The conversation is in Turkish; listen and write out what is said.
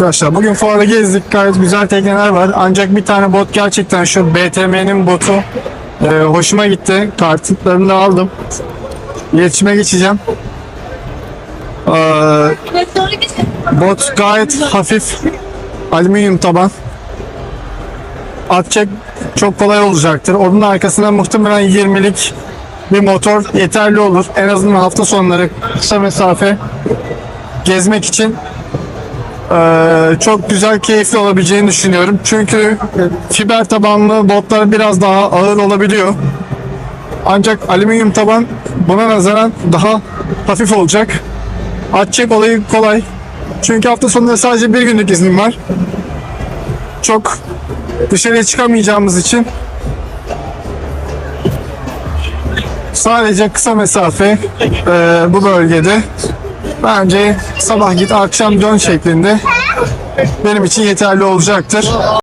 Arkadaşlar bugün fuarda gezdik. Gayet güzel tekneler var. Ancak bir tane bot gerçekten şu BTM'nin botu e, hoşuma gitti. Kartlarını da aldım. İletişime geçeceğim. Ee, bot gayet hafif. Alüminyum taban. Atacak çok kolay olacaktır. Onun arkasına muhtemelen 20'lik bir motor yeterli olur. En azından hafta sonları kısa mesafe gezmek için ee, çok güzel, keyifli olabileceğini düşünüyorum. Çünkü fiber tabanlı botlar biraz daha ağır olabiliyor. Ancak alüminyum taban buna nazaran daha hafif olacak. Atacak olayı kolay. Çünkü hafta sonunda sadece bir günlük iznim var. Çok dışarıya çıkamayacağımız için sadece kısa mesafe e, bu bölgede bence sabah git akşam dön şeklinde benim için yeterli olacaktır.